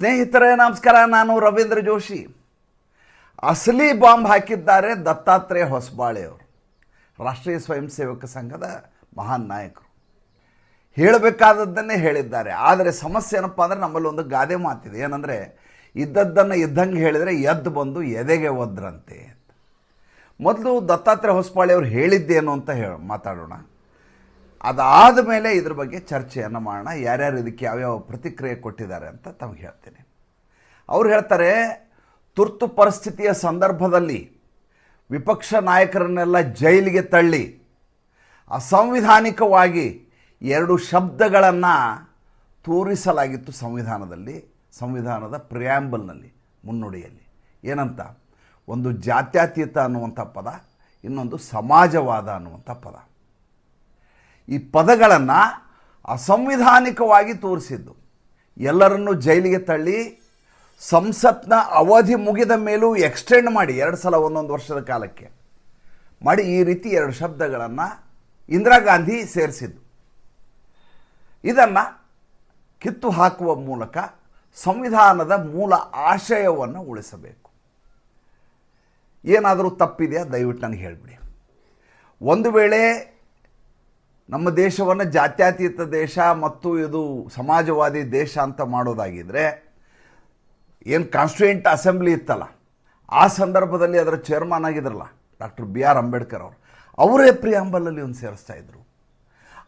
ಸ್ನೇಹಿತರೇ, ನಮಸ್ಕಾರ. ನಾನು ರವೀಂದ್ರ ಜೋಶಿ. ಅಸಲಿ ಬಾಂಬ್ ಹಾಕಿದ್ದಾರೆ ದತ್ತಾತ್ರೇಯ ಹೊಸಬಾಳೆಯವರು, ರಾಷ್ಟ್ರೀಯ ಸ್ವಯಂ ಸೇವಕ ಸಂಘದ ಮಹಾನ್ ನಾಯಕರು. ಹೇಳಬೇಕಾದದ್ದನ್ನೇ ಹೇಳಿದ್ದಾರೆ. ಆದರೆ ಸಮಸ್ಯೆ ಏನಪ್ಪ ಅಂದರೆ ನಮ್ಮಲ್ಲಿ ಒಂದು ಗಾದೆ ಮಾತಿದೆ. ಏನಂದರೆ, ಇದ್ದದ್ದನ್ನು ಇದ್ದಂಗೆ ಹೇಳಿದರೆ ಎದ್ದು ಬಂದು ಎದೆಗೆ ಒದ್ರಂತೆ ಮೊದಲು ದತ್ತಾತ್ರೇಯ ಹೊಸಬಾಳೆಯವರು ಹೇಳಿದ್ದೇನು ಅಂತ ಹೇಳ, ಮಾತಾಡೋಣ. ಅದಾದ ಮೇಲೆ ಇದ್ರ ಬಗ್ಗೆ ಚರ್ಚೆಯನ್ನು ಮಾಡೋಣ. ಯಾರ್ಯಾರು ಇದಕ್ಕೆ ಯಾವ್ಯಾವ ಪ್ರತಿಕ್ರಿಯೆ ಕೊಟ್ಟಿದ್ದಾರೆ ಅಂತ ತಮಗೆ ಹೇಳ್ತೇನೆ. ಅವ್ರು ಹೇಳ್ತಾರೆ, ತುರ್ತು ಪರಿಸ್ಥಿತಿಯ ಸಂದರ್ಭದಲ್ಲಿ ವಿಪಕ್ಷ ನಾಯಕರನ್ನೆಲ್ಲ ಜೈಲಿಗೆ ತಳ್ಳಿ, ಅಸಂವಿಧಾನಿಕವಾಗಿ ಎರಡು ಶಬ್ದಗಳನ್ನು ತೋರಿಸಲಾಗಿತ್ತು ಸಂವಿಧಾನದಲ್ಲಿ, ಸಂವಿಧಾನದ ಪ್ರಿಯಾಂಬಲ್ನಲ್ಲಿ, ಮುನ್ನುಡಿಯಲ್ಲಿ. ಏನಂತ? ಒಂದು ಜಾತ್ಯಾತೀತ ಅನ್ನುವಂಥ ಪದ, ಇನ್ನೊಂದು ಸಮಾಜವಾದ ಅನ್ನುವಂಥ ಪದ. ಈ ಪದಗಳನ್ನು ಅಸಂವಿಧಾನಿಕವಾಗಿ ತೋರಿಸಿದ್ದು. ಎಲ್ಲರನ್ನೂ ಜೈಲಿಗೆ ತಳ್ಳಿ, ಸಂಸತ್ನ ಅವಧಿ ಮುಗಿದ ಮೇಲೂ ಎಕ್ಸ್ಟೆಂಡ್ ಮಾಡಿ ಎರಡು ಸಲ ಒಂದೊಂದು ವರ್ಷದ ಕಾಲಕ್ಕೆ ಮಾಡಿ ಈ ರೀತಿ ಎರಡು ಶಬ್ದಗಳನ್ನು ಇಂದಿರಾ ಗಾಂಧಿ ಸೇರಿಸಿದ್ದು. ಇದನ್ನು ಕಿತ್ತು ಹಾಕುವ ಮೂಲಕ ಸಂವಿಧಾನದ ಮೂಲ ಆಶಯವನ್ನು ಉಳಿಸಬೇಕು. ಏನಾದರೂ ತಪ್ಪಿದೆಯಾ? ದಯವಿಟ್ಟು ನನಗೆ ಹೇಳಿಬಿಡಿ. ಒಂದು ವೇಳೆ ನಮ್ಮ ದೇಶವನ್ನು ಜಾತ್ಯತೀತ ದೇಶ ಮತ್ತು ಇದು ಸಮಾಜವಾದಿ ದೇಶ ಅಂತ ಮಾಡೋದಾಗಿದ್ದರೆ ಏನು ಕಾನ್ಸ್ಟಿಟ್ಯೂಂಟ್ ಅಸೆಂಬ್ಲಿ ಇತ್ತಲ್ಲ, ಆ ಸಂದರ್ಭದಲ್ಲಿ ಅದರ ಚೇರ್ಮನ್ ಆಗಿದ್ರಲ್ಲ ಡಾಕ್ಟರ್ ಬಿ ಆರ್ ಅಂಬೇಡ್ಕರ್ ಅವರು, ಅವರೇ ಪ್ರಿಯಾಂಬಲಲ್ಲಿ ಒಂದು ಸೇರಿಸ್ತಾ ಇದ್ರು.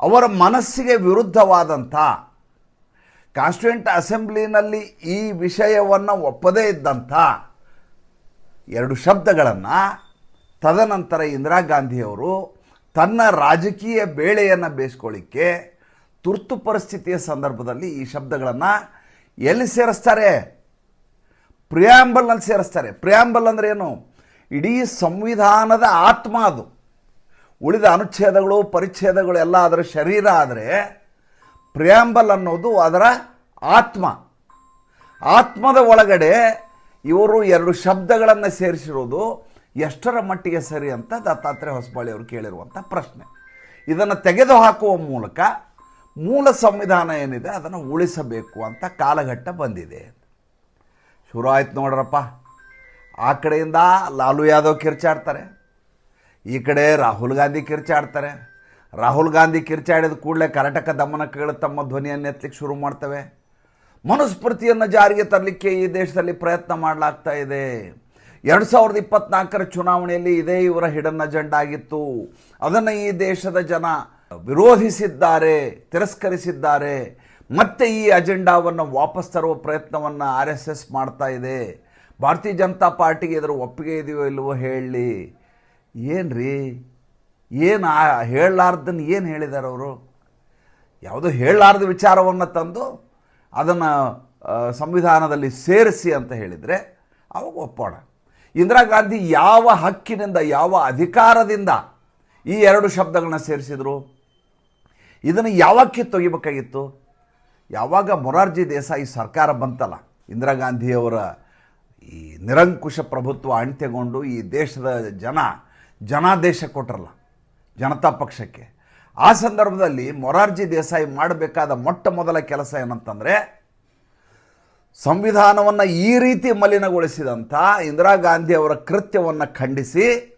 ಅವರ ಮನಸ್ಸಿಗೆ ವಿರುದ್ಧವಾದಂಥ ಕಾನ್ಸ್ಟಿಟ್ಯೂಂಟ್ ಅಸೆಂಬ್ಲಿನಲ್ಲಿ ಈ ವಿಷಯವನ್ನು ಒಪ್ಪದೇ ಇದ್ದಂಥ ಎರಡು ಶಬ್ದಗಳನ್ನು ತದನಂತರ ಇಂದಿರಾ ಗಾಂಧಿಯವರು ತನ್ನ ರಾಜಕೀಯ ಬೇಳೆಯನ್ನು ಬೇಯಿಸ್ಕೊಳ್ಳಿಕ್ಕೆ ತುರ್ತು ಪರಿಸ್ಥಿತಿಯ ಸಂದರ್ಭದಲ್ಲಿ ಈ ಶಬ್ದಗಳನ್ನು ಎಲ್ಲಿ ಸೇರಿಸ್ತಾರೆ? ಪ್ರಿಯಾಂಬಲ್ನಲ್ಲಿ ಸೇರಿಸ್ತಾರೆ. ಪ್ರಿಯಾಂಬಲ್ ಅಂದರೆ ಏನು? ಇಡೀ ಸಂವಿಧಾನದ ಆತ್ಮ ಅದು. ಉಳಿದ ಅನುಚ್ಛೇದಗಳು, ಪರಿಚ್ಛೇದಗಳು ಎಲ್ಲ ಅದರ ಶರೀರ ಆದರೆ ಪ್ರಿಯಾಂಬಲ್ ಅನ್ನೋದು ಅದರ ಆತ್ಮ. ಆತ್ಮದ ಒಳಗಡೆ ಇವರು ಎರಡು ಶಬ್ದಗಳನ್ನು ಸೇರಿಸಿರೋದು ಎಷ್ಟರ ಮಟ್ಟಿಗೆ ಸರಿ ಅಂತ ದತ್ತಾತ್ರೇಯ ಹೊಸಬಾಳಿ ಅವರು ಕೇಳಿರುವಂಥ ಪ್ರಶ್ನೆ. ಇದನ್ನು ತೆಗೆದುಹಾಕುವ ಮೂಲಕ ಮೂಲ ಸಂವಿಧಾನ ಏನಿದೆ ಅದನ್ನು ಉಳಿಸಬೇಕು ಅಂತ ಕಾಲಘಟ್ಟ ಬಂದಿದೆ. ಶುರು ಆಯ್ತು ನೋಡ್ರಪ್ಪ. ಆ ಕಡೆಯಿಂದ ಲಾಲು ಯಾದವ್ ಕಿರ್ಚಾಡ್ತಾರೆ. ಈ ಕಡೆ ರಾಹುಲ್ ಗಾಂಧಿ ಕಿರ್ಚಾಡ್ತಾರೆ. ರಾಹುಲ್ ಗಾಂಧಿ ಕಿರ್ಚಾಡಿದ ಕೂಡಲೇ ಕರ್ನಾಟಕ ದಮನಕಗಳು ತಮ್ಮ ಧ್ವನಿಯನ್ನು ಎತ್ತಲಿಕ್ಕೆ ಶುರು ಮಾಡ್ತವೆ. ಮನುಸ್ಮೃತಿಯನ್ನು ಜಾರಿಗೆ ತರಲಿಕ್ಕೆ ಈ ದೇಶದಲ್ಲಿ ಪ್ರಯತ್ನ ಮಾಡಲಾಗ್ತಾ ಇದೆ. ಎರಡು ಸಾವಿರದ ಇಪ್ಪತ್ನಾಲ್ಕರ ಚುನಾವಣೆಯಲ್ಲಿ ಇದೇ ಇವರ ಹಿಡನ್ ಅಜೆಂಡಾ ಆಗಿತ್ತು. ಅದನ್ನು ಈ ದೇಶದ ಜನ ವಿರೋಧಿಸಿದ್ದಾರೆ, ತಿರಸ್ಕರಿಸಿದ್ದಾರೆ. ಮತ್ತೆ ಈ ಅಜೆಂಡಾವನ್ನು ವಾಪಸ್ ತರುವ ಪ್ರಯತ್ನವನ್ನು ಆರ್ ಎಸ್ ಎಸ್ ಮಾಡ್ತಾ ಇದೆ. ಭಾರತೀಯ ಜನತಾ ಪಾರ್ಟಿಗೆ ಇದರ ಒಪ್ಪಿಗೆ ಇದೆಯೋ ಇಲ್ಲವೋ ಹೇಳಿ. ಏನ್ರಿ? ಏನು ಹೇಳಲಾರ್ದನ್ನು ಏನು ಹೇಳಿದ್ದಾರೆ ಅವರು? ಯಾವುದೋ ಹೇಳಲಾರ್ದ ವಿಚಾರವನ್ನು ತಂದು ಅದನ್ನು ಸಂವಿಧಾನದಲ್ಲಿ ಸೇರಿಸಿ ಅಂತ ಹೇಳಿದರೆ ಅವಾಗ ಒಪ್ಪೋಣ. ಇಂದಿರಾ ಗಾಂಧಿ ಯಾವ ಹಕ್ಕಿನಿಂದ, ಯಾವ ಅಧಿಕಾರದಿಂದ ಈ ಎರಡು ಶಬ್ದಗಳನ್ನ ಸೇರಿಸಿದರು? ಇದನ್ನು ಯಾವಕ್ಕೆ ತೆಗಿಬೇಕಾಗಿತ್ತು? ಯಾವಾಗ ಮೊರಾರ್ಜಿ ದೇಸಾಯಿ ಸರ್ಕಾರ ಬಂತಲ್ಲ, ಇಂದಿರಾ ಗಾಂಧಿಯವರ ಈ ನಿರಂಕುಶ ಪ್ರಭುತ್ವ ಅಂತ್ಯಗೊಂಡು ಈ ದೇಶದ ಜನ, ಜನಾದೇಶ ಕೊಟ್ರಲ್ಲ, ಜನತಾ ಪಕ್ಷಕ್ಕೆ. ಆ ಸಂದರ್ಭದಲ್ಲಿ ಮೊರಾರ್ಜಿ ದೇಸಾಯಿ ಮಾಡಬೇಕಾದ ಮೊಟ್ಟ ಮೊದಲ ಕೆಲಸ ಏನಂತಂದರೆ ಸಂವಿಧಾನವನ್ನು ಈ ರೀತಿ ಮಲಿನಗೊಳಿಸಿದಂಥ ಇಂದಿರಾ ಗಾಂಧಿ ಅವರ ಕೃತ್ಯವನ್ನು ಖಂಡಿಸಿ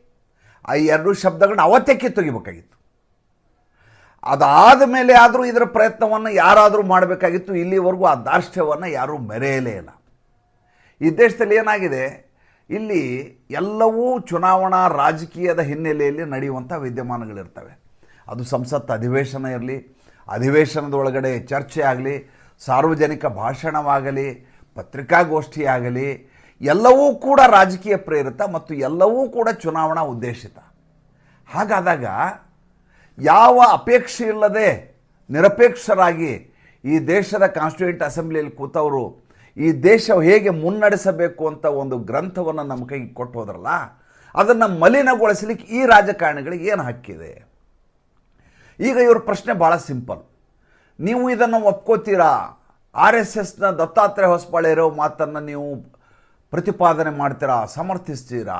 ಆ ಎರಡು ಶಬ್ದಗಳನ್ನ ಅವತ್ತೇ ಕಿತ್ತೊಗಿಬೇಕಾಗಿತ್ತು. ಅದಾದ ಮೇಲೆ ಆದರೂ ಇದರ ಪ್ರಯತ್ನವನ್ನು ಯಾರಾದರೂ ಮಾಡಬೇಕಾಗಿತ್ತು. ಇಲ್ಲಿವರೆಗೂ ಆ ದಾರ್ಷ್ಟ್ಯವನ್ನು ಯಾರೂ ಮೆರೆಯಲೇ ಇಲ್ಲ. ಈ ದೇಶದಲ್ಲಿ ಏನಾಗಿದೆ? ಇಲ್ಲಿ ಎಲ್ಲವೂ ಚುನಾವಣಾ ರಾಜಕೀಯದ ಹಿನ್ನೆಲೆಯಲ್ಲಿ ನಡೆಯುವಂಥ ವಿದ್ಯಮಾನಗಳಿರ್ತವೆ. ಅದು ಸಂಸತ್ ಅಧಿವೇಶನ ಇರಲಿ, ಅಧಿವೇಶನದೊಳಗಡೆ ಚರ್ಚೆ ಆಗಲಿ ಸಾರ್ವಜನಿಕ ಭಾಷಣವಾಗಲಿ, ಪತ್ರಿಕಾಗೋಷ್ಠಿಯಾಗಲಿ, ಎಲ್ಲವೂ ಕೂಡ ರಾಜಕೀಯ ಪ್ರೇರಿತ ಮತ್ತು ಎಲ್ಲವೂ ಕೂಡ ಚುನಾವಣಾ ಉದ್ದೇಶಿತ. ಹಾಗಾದಾಗ ಯಾವ ಅಪೇಕ್ಷೆ ಇಲ್ಲದೆ ನಿರಪೇಕ್ಷರಾಗಿ ಈ ದೇಶದ ಕಾನ್ಸ್ಟಿಟ್ಯೂಂಟ್ ಅಸೆಂಬ್ಲಿಯಲ್ಲಿ ಕೂತವರು ಈ ದೇಶ ಹೇಗೆ ಮುನ್ನಡೆಸಬೇಕು ಅಂತ ಒಂದು ಗ್ರಂಥವನ್ನು ನಮ್ಮ ಕೈಗೆ ಕೊಟ್ಟು ಹೋದ್ರಲ್ಲ, ಅದನ್ನು ಮಲಿನಗೊಳಿಸಲಿಕ್ಕೆ ಈ ರಾಜಕಾರಣಿಗಳಿಗೆ ಏನು ಹಕ್ಕಿದೆ? ಈಗ ಇವ್ರ ಪ್ರಶ್ನೆ ಭಾಳ ಸಿಂಪಲ್. ನೀವು ಇದನ್ನು ಒಪ್ಕೋತೀರಾ? ಆರ್ ಎಸ್ ಎಸ್ನ ದತ್ತಾತ್ರೇಯ ಹೊಸಬಾಳೆ ಇರೋ ಮಾತನ್ನು ನೀವು ಪ್ರತಿಪಾದನೆ ಮಾಡ್ತೀರಾ, ಸಮರ್ಥಿಸ್ತೀರಾ?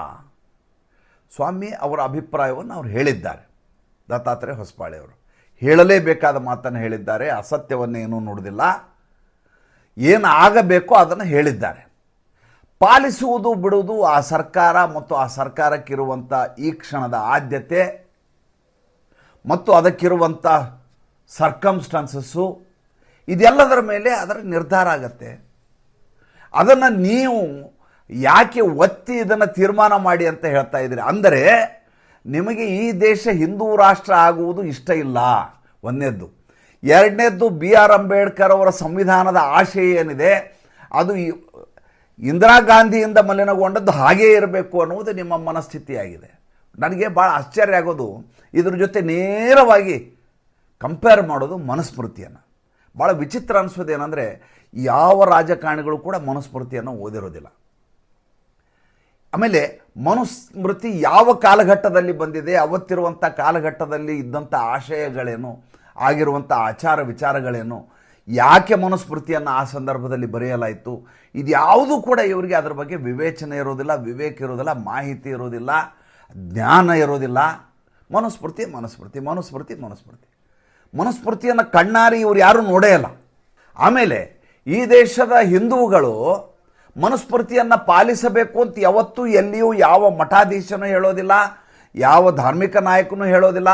ಸ್ವಾಮಿ, ಅವರ ಅಭಿಪ್ರಾಯವನ್ನು ಅವರು ಹೇಳಿದ್ದಾರೆ, ದತ್ತಾತ್ರೇಯ ಹೊಸಬಾಳೆಯವರು ಹೇಳಲೇಬೇಕಾದ ಮಾತನ್ನು ಹೇಳಿದ್ದಾರೆ ಅಸತ್ಯವನ್ನೇನೂ ನುಡಿದಿಲ್ಲ. ಏನು ಆಗಬೇಕೋ ಅದನ್ನು ಹೇಳಿದ್ದಾರೆ. ಪಾಲಿಸುವುದು, ಬಿಡುವುದು ಆ ಸರ್ಕಾರ ಮತ್ತು ಆ ಸರ್ಕಾರಕ್ಕಿರುವಂಥ ಈ ಕ್ಷಣದ ಆದ್ಯತೆ ಮತ್ತು ಅದಕ್ಕಿರುವಂಥ ಸರ್ಕಮ್ಸ್ಟಾನ್ಸಸ್ಸು ಇದೆಲ್ಲದರ ಮೇಲೆ ಅದರ ನಿರ್ಧಾರ ಆಗತ್ತೆ. ಅದನ್ನು ನೀವು ಯಾಕೆ ಒತ್ತಿ ಇದನ್ನು ತೀರ್ಮಾನ ಮಾಡಿ ಅಂತ ಹೇಳ್ತಾ ಇದ್ದೀರಿ? ಅಂದರೆ, ನಿಮಗೆ ಈ ದೇಶ ಹಿಂದೂ ರಾಷ್ಟ್ರ ಆಗುವುದು ಇಷ್ಟ ಇಲ್ಲ. ಒಂದನೇದ್ದು. ಎರಡನೇದ್ದು, ಬಿ ಆರ್ ಅಂಬೇಡ್ಕರ್ ಅವರ ಸಂವಿಧಾನದ ಆಶಯ ಏನಿದೆ? ಅದು ಇಂದಿರಾ ಗಾಂಧಿಯಿಂದ ಮಲಿನಗೊಂಡದ್ದು ಹಾಗೇ ಇರಬೇಕು ಅನ್ನುವುದು ನಿಮ್ಮ ಮನಸ್ಥಿತಿಯಾಗಿದೆ. ನನಗೆ ಭಾಳ ಆಶ್ಚರ್ಯ ಆಗೋದು. ಇದ್ರ ಜೊತೆ ನೇರವಾಗಿ ಕಂಪೇರ್ ಮಾಡೋದು ಮನುಸ್ಮೃತಿಯನ್ನು ಭಾಳ ವಿಚಿತ್ರ ಅನಿಸೋದು ಏನಂದರೆ, ಯಾವ ರಾಜಕಾರಣಿಗಳು ಕೂಡ ಮನುಸ್ಮೃತಿಯನ್ನು ಓದಿರೋದಿಲ್ಲ. ಆಮೇಲೆ ಮನುಸ್ಮೃತಿ ಯಾವ ಕಾಲಘಟ್ಟದಲ್ಲಿ ಬಂದಿದೆ ಅವತ್ತಿರುವಂಥ ಕಾಲಘಟ್ಟದಲ್ಲಿ ಇದ್ದಂಥ ಆಶಯಗಳೇನು ಆಗಿರುವಂಥ ಆಚಾರ ವಿಚಾರಗಳೇನು, ಯಾಕೆ ಮನುಸ್ಮೃತಿಯನ್ನು ಆ ಸಂದರ್ಭದಲ್ಲಿ ಬರೆಯಲಾಯಿತು ಇದ್ಯಾವುದೂ ಕೂಡ ಇವರಿಗೆ ಅದರ ಬಗ್ಗೆ ವಿವೇಚನೆ ಇರೋದಿಲ್ಲ, ವಿವೇಕ ಇರೋದಿಲ್ಲ, ಮಾಹಿತಿ ಇರೋದಿಲ್ಲ, ಜ್ಞಾನ ಇರೋದಿಲ್ಲ. ಮನುಸ್ಮೃತಿ ಮನುಸ್ಮೃತಿ ಮನುಸ್ಮೃತಿ ಮನುಸ್ಮೃತಿ ಮನುಸ್ಮೃತಿಯನ್ನು ಕಣ್ಣಾರಿ ಇವರು ಯಾರೂ ನೋಡೇ ಇಲ್ಲ. ಆಮೇಲೆ ಈ ದೇಶದ ಹಿಂದೂಗಳು ಮನಸ್ಫೂರ್ತಿಯನ್ನು ಪಾಲಿಸಬೇಕು ಅಂತ ಯಾವತ್ತೂ ಎಲ್ಲಿಯೂ ಯಾವ ಮಠಾಧೀಶನೂ ಹೇಳೋದಿಲ್ಲ, ಯಾವ ಧಾರ್ಮಿಕ ನಾಯಕನೂ ಹೇಳೋದಿಲ್ಲ,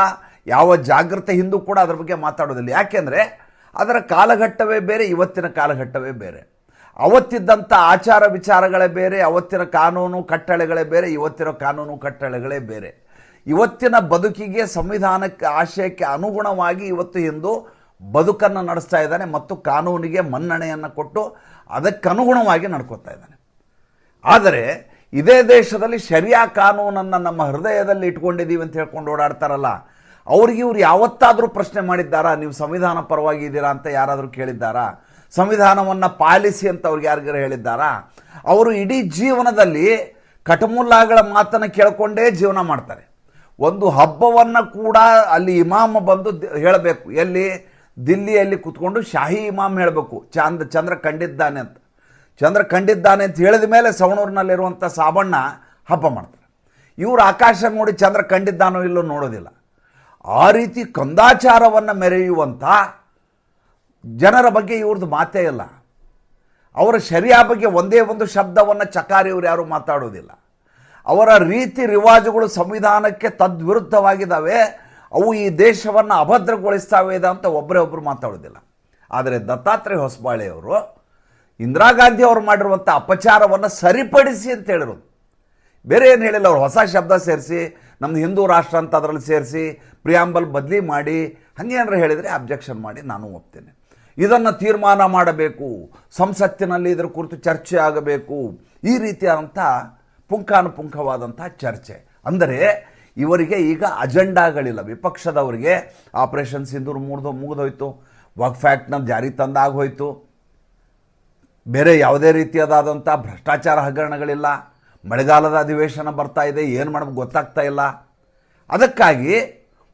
ಯಾವ ಜಾಗೃತ ಹಿಂದೂ ಕೂಡ ಅದರ ಬಗ್ಗೆ ಮಾತಾಡೋದಿಲ್ಲ. ಯಾಕೆಂದರೆ ಅದರ ಕಾಲಘಟ್ಟವೇ ಬೇರೆ, ಇವತ್ತಿನ ಕಾಲಘಟ್ಟವೇ ಬೇರೆ. ಅವತ್ತಿದ್ದಂಥ ಆಚಾರ ವಿಚಾರಗಳೇ ಬೇರೆ, ಅವತ್ತಿನ ಕಾನೂನು ಕಟ್ಟಳೆಗಳೇ ಬೇರೆ, ಇವತ್ತಿನ ಕಾನೂನು ಕಟ್ಟಳೆಗಳೇ ಬೇರೆ. ಇವತ್ತಿನ ಬದುಕಿಗೆ ಸಂವಿಧಾನಕ್ಕೆ ಆಶಯಕ್ಕೆ ಅನುಗುಣವಾಗಿ ಇವತ್ತು ಎಂದು ಬದುಕನ್ನು ನಡೆಸ್ತಾ ಇದ್ದಾನೆ ಮತ್ತು ಕಾನೂನಿಗೆ ಮನ್ನಣೆಯನ್ನು ಕೊಟ್ಟು ಅದಕ್ಕನುಗುಣವಾಗಿ ನಡ್ಕೋತಾ ಇದ್ದಾನೆ. ಆದರೆ ಇದೇ ದೇಶದಲ್ಲಿ ಶರಿಯಾ ಕಾನೂನನ್ನು ನಮ್ಮ ಹೃದಯದಲ್ಲಿ ಇಟ್ಕೊಂಡಿದ್ದೀವಿ ಅಂತ ಹೇಳ್ಕೊಂಡು ಓಡಾಡ್ತಾರಲ್ಲ, ಅವ್ರಿಗೆ ಇವ್ರು ಯಾವತ್ತಾದರೂ ಪ್ರಶ್ನೆ ಮಾಡಿದ್ದಾರಾ, ನೀವು ಸಂವಿಧಾನ ಪರವಾಗಿ ಇದ್ದೀರಾ ಅಂತ ಯಾರಾದರೂ ಕೇಳಿದ್ದಾರಾ, ಸಂವಿಧಾನವನ್ನು ಪಾಲಿಸಿ ಅಂತ ಅವ್ರಿಗೆ ಯಾರಿಗಾರು ಹೇಳಿದ್ದಾರಾ, ಅವರು ಇಡೀ ಜೀವನದಲ್ಲಿ ಕಟಮುಲ್ಲಾಗಳ ಮಾತನ್ನು ಕೇಳ್ಕೊಂಡೇ ಜೀವನ ಮಾಡ್ತಾರೆ. ಒಂದು ಹಬ್ಬವನ್ನು ಕೂಡ ಅಲ್ಲಿ ಇಮಾಮ ಬಂದು ಹೇಳಬೇಕು. ಎಲ್ಲಿ? ದಿಲ್ಲಿಯಲ್ಲಿ ಕುತ್ಕೊಂಡು ಶಾಹಿ ಇಮಾಮ್ ಹೇಳಬೇಕು. ಚಂದ, ಚಂದ್ರ ಕಂಡಿದ್ದಾನೆ ಅಂತ. ಚಂದ್ರ ಕಂಡಿದ್ದಾನೆ ಅಂತ ಹೇಳಿದ ಮೇಲೆ ಸವಣೂರಿನಲ್ಲಿರುವಂಥ ಸಾಬಣ್ಣ ಹಬ್ಬ ಮಾಡ್ತಾರೆ. ಇವರು ಆಕಾಶ ನೋಡಿ ಚಂದ್ರ ಕಂಡಿದ್ದಾನೋ ಇಲ್ಲೋ ನೋಡೋದಿಲ್ಲ. ಆ ರೀತಿ ಕಂದಾಚಾರವನ್ನು ಮೆರೆಯುವಂಥ ಜನರ ಬಗ್ಗೆ ಇವ್ರದ್ದು ಮಾತೇ ಇಲ್ಲ. ಅವರ ಶರಿಯ ಬಗ್ಗೆ ಒಂದೇ ಒಂದು ಶಬ್ದವನ್ನು ಚಕಾರಿಯವರು ಯಾರು ಮಾತಾಡೋದಿಲ್ಲ. ಅವರ ರೀತಿ ರಿವಾಜುಗಳು ಸಂವಿಧಾನಕ್ಕೆ ತದ್ವಿರುದ್ಧವಾಗಿದ್ದಾವೆ, ಅವು ಈ ದೇಶವನ್ನು ಅಭದ್ರಗೊಳಿಸ್ತಾವೆ ಅಂತ ಒಬ್ಬರೇ ಒಬ್ಬರು ಮಾತಾಡೋದಿಲ್ಲ ಆದರೆ ದತ್ತಾತ್ರೇಯ ಹೊಸಬಾಳೆಯವರು ಇಂದಿರಾ ಗಾಂಧಿ ಅವರು ಮಾಡಿರುವಂಥ ಅಪಚಾರವನ್ನು ಸರಿಪಡಿಸಿ ಅಂತ ಹೇಳಿರೋದು. ಬೇರೆ ಏನು ಹೇಳಿಲ್ಲ, ಅವ್ರು ಹೊಸ ಶಬ್ದ ಸೇರಿಸಿ ನಮ್ಮದು ಹಿಂದೂ ರಾಷ್ಟ್ರ ಅಂತ ಅದರಲ್ಲಿ ಸೇರಿಸಿ, ಪ್ರಿಯಾಂಬಲ್ ಬದಲಿ ಮಾಡಿ ಹಂಗೇನಾರು ಹೇಳಿದರೆ ಅಬ್ಜೆಕ್ಷನ್ ಮಾಡಿ ನಾನು ಒಪ್ತೇನೆ. ಇದನ್ನು ತೀರ್ಮಾನ ಮಾಡಬೇಕು, ಸಂಸತ್ತಿನಲ್ಲಿ ಇದರ ಕುರಿತು ಚರ್ಚೆ ಆಗಬೇಕು, ಈ ರೀತಿಯಾದಂಥ ಪುಂಖಾನುಪುಂಖವಾದಂಥ ಚರ್ಚೆ. ಅಂದರೆ ಇವರಿಗೆ ಈಗ ಅಜೆಂಡಾಗಳಿಲ್ಲ. ವಿಪಕ್ಷದವರಿಗೆ ಆಪರೇಷನ್ ಸಿಂಧೂರ್ ಮುಗಿದು ಮುಗಿದೋಯ್ತು. ವಕ್ ಫ್ಯಾಕ್ಟ್ನ ಜಾರಿ ತಂದಾಗೋಯ್ತು ಬೇರೆ ಯಾವುದೇ ರೀತಿಯಾದಂಥ ಭ್ರಷ್ಟಾಚಾರ ಹಗರಣಗಳಿಲ್ಲ. ಮಳೆಗಾಲದ ಅಧಿವೇಶನ ಬರ್ತಾ ಇದೆ. ಏನು ಮಾಡಬೇಕು ಗೊತ್ತಾಗ್ತಾ ಇಲ್ಲ. ಅದಕ್ಕಾಗಿ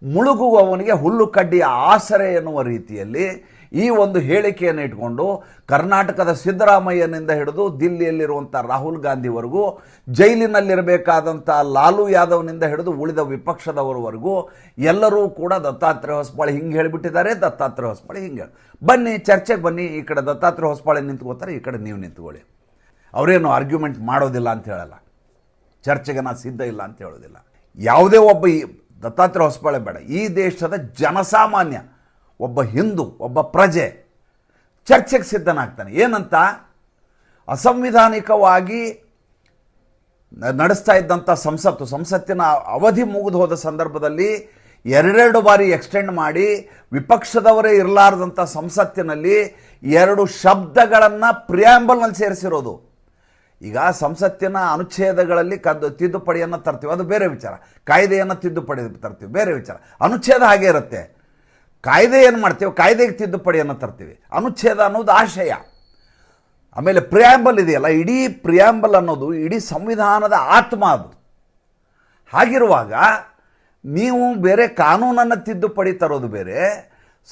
ಮುಳುಗುವವನಿಗೆ ಹುಲ್ಲು ಕಡ್ಡಿಯ ಆಸರೆ ಎನ್ನುವ ರೀತಿಯಲ್ಲಿ ಈ ಒಂದು ಹೇಳಿಕೆಯನ್ನು ಇಟ್ಕೊಂಡು ಕರ್ನಾಟಕದ ಸಿದ್ದರಾಮಯ್ಯನಿಂದ ಹಿಡಿದು ದಿಲ್ಲಿಯಲ್ಲಿರುವಂಥ ರಾಹುಲ್ ಗಾಂಧಿವರೆಗೂ, ಜೈಲಿನಲ್ಲಿರಬೇಕಾದಂಥ ಲಾಲು ಯಾದವ್ನಿಂದ ಹಿಡಿದು ಉಳಿದ ವಿಪಕ್ಷದವರವರೆಗೂ ಎಲ್ಲರೂ ಕೂಡ ದತ್ತಾತ್ರೇಯ ಹೊಸಪಾಳಿ ಹಿಂಗೆ ಹೇಳಿಬಿಟ್ಟಿದ್ದಾರೆ. ದತ್ತಾತ್ರೇಯ ಹೊಸಪಾಳಿ ಹಿಂಗೆ. ಬನ್ನಿ, ಚರ್ಚೆಗೆ ಬನ್ನಿ. ಈ ಕಡೆ ದತ್ತಾತ್ರೇಯ ಹೊಸಪಾಳಿ ನಿಂತ್ಕೋತಾರೆ, ಈ ಕಡೆ ನೀವು ನಿಂತ್ಕೊಳ್ಳಿ. ಅವರೇನು ಆರ್ಗ್ಯುಮೆಂಟ್ ಮಾಡೋದಿಲ್ಲ ಅಂತ ಹೇಳಲ್ಲ. ಚರ್ಚೆಗೆ ನಾನು ಸಿದ್ಧ ಇಲ್ಲ ಅಂತ ಹೇಳೋದಿಲ್ಲ. ಯಾವುದೇ ಒಬ್ಬ ಈ ದತ್ತಾತ್ರೇಯ ಹೊಸಪಾಳೆ ಬೇಡ. ಈ ದೇಶದ ಜನಸಾಮಾನ್ಯ ಒಬ್ಬ ಹಿಂದೂ, ಒಬ್ಬ ಪ್ರಜೆ ಚರ್ಚೆಗೆ ಸಿದ್ಧನಾಗ್ತಾನೆ. ಏನಂತ? ಅಸಂವಿಧಾನಿಕವಾಗಿ ನಡೆಸ್ತಾ ಇದ್ದಂಥ ಸಂಸತ್ತು, ಸಂಸತ್ತಿನ ಅವಧಿ ಮುಗಿದು ಹೋದ ಸಂದರ್ಭದಲ್ಲಿ ಎರಡೆರಡು ಬಾರಿ ಎಕ್ಸ್ಟೆಂಡ್ ಮಾಡಿ ವಿಪಕ್ಷದವರೇ ಇರಲಾರದಂಥ ಸಂಸತ್ತಿನಲ್ಲಿ ಎರಡು ಶಬ್ದಗಳನ್ನು ಪ್ರಿಯಾಂಬಲ್ನಲ್ಲಿ ಸೇರಿಸಿರೋದು. ಈಗ ಸಂಸತ್ತಿನ ಅನುಚ್ಛೇದಗಳಲ್ಲಿ ಕದ್ದು ತಿದ್ದುಪಡಿಯನ್ನು ತರ್ತೀವಿ. ಅದು ಬೇರೆ ವಿಚಾರ. ಕಾಯ್ದೆಯನ್ನು ತಿದ್ದುಪಡಿ ತರ್ತೀವಿ. ಬೇರೆ ವಿಚಾರ. ಅನುಚ್ಛೇದ ಹಾಗೆ ಇರುತ್ತೆ. ಕಾಯ್ದೆ ಏನು ಮಾಡ್ತೇವೆ? ಕಾಯ್ದೆಗೆ ತಿದ್ದುಪಡಿಯನ್ನು ತರ್ತೀವಿ. ಅನುಚ್ಛೇದ ಅನ್ನೋದು ಆಶಯ. ಆಮೇಲೆ ಪ್ರಿಯಾಂಬಲ್ ಇದೆಯಲ್ಲ, ಇಡೀ ಪ್ರಿಯಾಂಬಲ್ ಅನ್ನೋದು ಇಡೀ ಸಂವಿಧಾನದ ಆತ್ಮ ಅದು. ಹಾಗಿರುವಾಗ ನೀವು ಬೇರೆ ಕಾನೂನನ್ನು ತಿದ್ದುಪಡಿ ತರೋದು ಬೇರೆ,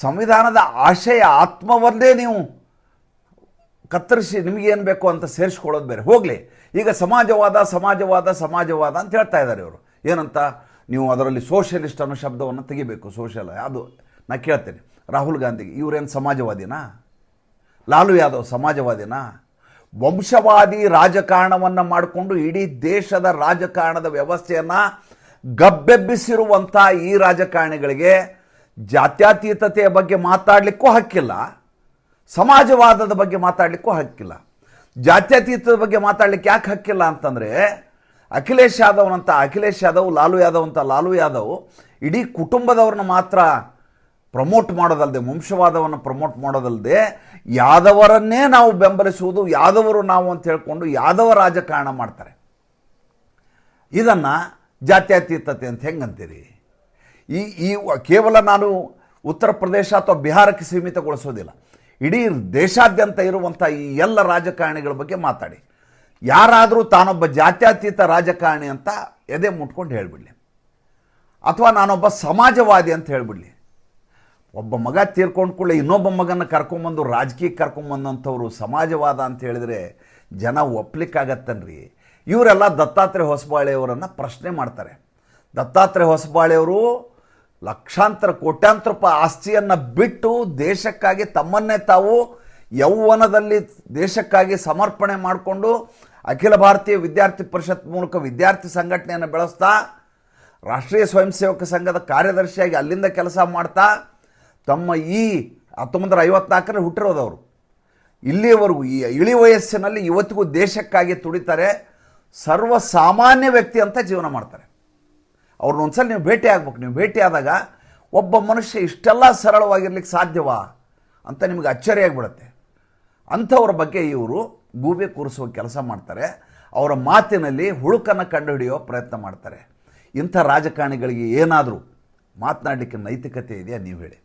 ಸಂವಿಧಾನದ ಆಶಯ ಆತ್ಮವನ್ನೇ ನೀವು ಕತ್ತರಿಸಿ ನಿಮಗೇನು ಬೇಕು ಅಂತ ಸೇರಿಸ್ಕೊಳ್ಳೋದು ಬೇರೆ. ಹೋಗಲಿ, ಈಗ ಸಮಾಜವಾದ ಸಮಾಜವಾದ ಸಮಾಜವಾದ ಅಂತ ಹೇಳ್ತಾ ಇದ್ದಾರೆ ಇವರು. ಏನಂತ? ನೀವು ಅದರಲ್ಲಿ ಸೋಷಿಯಲಿಸ್ಟ್ ಅನ್ನೋ ಶಬ್ದವನ್ನು ತೆಗಿಬೇಕು ಸೋಷಿಯಲ್ ಅದು. ನಾ ಕೇಳ್ತೇನೆ. ರಾಹುಲ್ ಗಾಂಧಿಗೆ, ಇವರೇನು ಸಮಾಜವಾದಿನಾ? ಲಾಲು ಯಾದವ್ ಸಮಾಜವಾದಿನಾ? ವಂಶವಾದಿ ರಾಜಕಾರಣವನ್ನು ಮಾಡಿಕೊಂಡು ಇಡೀ ದೇಶದ ರಾಜಕಾರಣದ ವ್ಯವಸ್ಥೆಯನ್ನು ಗಬ್ಬೆಬ್ಬಿಸಿರುವಂಥ ಈ ರಾಜಕಾರಣಿಗಳಿಗೆ ಜಾತ್ಯತೀತತೆಯ ಬಗ್ಗೆ ಮಾತಾಡಲಿಕ್ಕೂ ಹಕ್ಕಿಲ್ಲ. ಸಮಾಜವಾದದ ಬಗ್ಗೆ ಮಾತಾಡಲಿಕ್ಕೂ ಹಕ್ಕಿಲ್ಲ. ಜಾತ್ಯತೀತದ ಬಗ್ಗೆ ಮಾತಾಡಲಿಕ್ಕೆ ಯಾಕೆ ಹಕ್ಕಿಲ್ಲ ಅಂತಂದರೆ, ಅಖಿಲೇಶ್ ಯಾದವ್ನಂತ, ಅಖಿಲೇಶ್ ಯಾದವ್, ಲಾಲು ಯಾದವ್ ಅಂತ ಲಾಲು ಯಾದವ್ ಇಡೀ ಕುಟುಂಬದವ್ರನ್ನ ಮಾತ್ರ ಪ್ರಮೋಟ್ ಮಾಡೋದಲ್ಲದೆ ವಂಶವಾದವನ್ನು ಪ್ರಮೋಟ್ ಮಾಡೋದಲ್ಲದೆ ಯಾದವರನ್ನೇ ನಾವು ಬೆಂಬಲಿಸುವುದು, ಯಾದವರು ನಾವು ಅಂತ ಹೇಳ್ಕೊಂಡು ಯಾದವ ರಾಜಕಾರಣ ಮಾಡ್ತಾರೆ. ಇದನ್ನು ಜಾತ್ಯತೀತತೆ ಅಂತ ಹೆಂಗಂತೀರಿ? ಈ ಈ ಕೇವಲ ನಾನು ಉತ್ತರ ಪ್ರದೇಶ ಅಥವಾ ಬಿಹಾರಕ್ಕೆ ಸೀಮಿತಗೊಳಿಸೋದಿಲ್ಲ. ಇಡೀ ದೇಶಾದ್ಯಂತ ಇರುವಂಥ ಈ ಎಲ್ಲ ರಾಜಕಾರಣಿಗಳ ಬಗ್ಗೆ ಮಾತಾಡಿ. ಯಾರಾದರೂ ತಾನೊಬ್ಬ ಜಾತ್ಯತೀತ ರಾಜಕಾರಣಿ ಅಂತ ಎದೆ ಮುಟ್ಕೊಂಡು ಹೇಳಿಬಿಡಲಿ. ಅಥವಾ ನಾನೊಬ್ಬ ಸಮಾಜವಾದಿ ಅಂತ ಹೇಳಿಬಿಡಲಿ. ಒಬ್ಬ ಮಗ ತೀರ್ಕೊಂಡು ಕೂಡಲೇ ಇನ್ನೊಬ್ಬ ಮಗನ ಕರ್ಕೊಂಬಂದು ರಾಜಕೀಯಕ್ಕೆ ಕರ್ಕೊಂಬಂದಂಥವ್ರು ಸಮಾಜವಾದ ಅಂತ ಹೇಳಿದರೆ ಜನ ಒಪ್ಲಿಕ್ಕಾಗತ್ತನ್ರಿ. ಇವರೆಲ್ಲ ದತ್ತಾತ್ರೇಯ ಹೊಸಬಾಳೆಯವರನ್ನು ಪ್ರಶ್ನೆ ಮಾಡ್ತಾರೆ. ದತ್ತಾತ್ರೇಯ ಹೊಸಬಾಳೆಯವರು ಲಕ್ಷಾಂತರ, ಕೋಟ್ಯಾಂತರ ರೂಪಾಯಿ ಆಸ್ತಿಯನ್ನು ಬಿಟ್ಟು ದೇಶಕ್ಕಾಗಿ ತಮ್ಮನ್ನೇ ತಾವು ಯೌವನದಲ್ಲಿ ದೇಶಕ್ಕಾಗಿ ಸಮರ್ಪಣೆ ಮಾಡಿಕೊಂಡು ಅಖಿಲ ಭಾರತೀಯ ವಿದ್ಯಾರ್ಥಿ ಪರಿಷತ್ ಮೂಲಕ ವಿದ್ಯಾರ್ಥಿ ಸಂಘಟನೆಯನ್ನು ಬೆಳೆಸ್ತಾ, ರಾಷ್ಟ್ರೀಯ ಸ್ವಯಂ ಸೇವಕ ಸಂಘದ ಕಾರ್ಯದರ್ಶಿಯಾಗಿ ಅಲ್ಲಿಂದ ಕೆಲಸ ಮಾಡ್ತಾ ತಮ್ಮ ಈ ಹತ್ತೊಂಬತ್ತು ಐವತ್ನಾಲ್ಕರಲ್ಲಿ ಹುಟ್ಟಿರೋದವರು ಇಲ್ಲಿಯವರೆಗೂ ಈ ಇಳಿ ವಯಸ್ಸಿನಲ್ಲಿ ಇವತ್ತಿಗೂ ದೇಶಕ್ಕಾಗಿ ತುಡಿತಾರೆ ಸರ್ವ ಸಾಮಾನ್ಯ ವ್ಯಕ್ತಿ ಅಂತ ಜೀವನ ಮಾಡ್ತಾರೆ. ಅವ್ರನ್ನ ಒಂದ್ಸಲ ನೀವು ಭೇಟಿ ಆಗ್ಬೇಕು. ನೀವು ಭೇಟಿ ಆದಾಗ ಒಬ್ಬ ಮನುಷ್ಯ ಇಷ್ಟೆಲ್ಲ ಸರಳವಾಗಿರ್ಲಿಕ್ಕೆ ಸಾಧ್ಯವಾ ಅಂತ ನಿಮಗೆ ಅಚ್ಚರಿಯಾಗಿಬಿಡುತ್ತೆ. ಅಂಥವ್ರ ಬಗ್ಗೆ ಇವರು ಗೂಬೆ ಕೂರಿಸುವ ಕೆಲಸ ಮಾಡ್ತಾರೆ. ಅವರ ಮಾತಿನಲ್ಲಿ ಹುಳುಕನ್ನು ಕಂಡುಹಿಡಿಯೋ ಪ್ರಯತ್ನ ಮಾಡ್ತಾರೆ. ಇಂಥ ರಾಜಕಾರಣಿಗಳಿಗೆ ಏನಾದರೂ ಮಾತನಾಡಲಿಕ್ಕೆ ನೈತಿಕತೆ ಇದೆಯಾ? ನೀವು ಹೇಳಿ.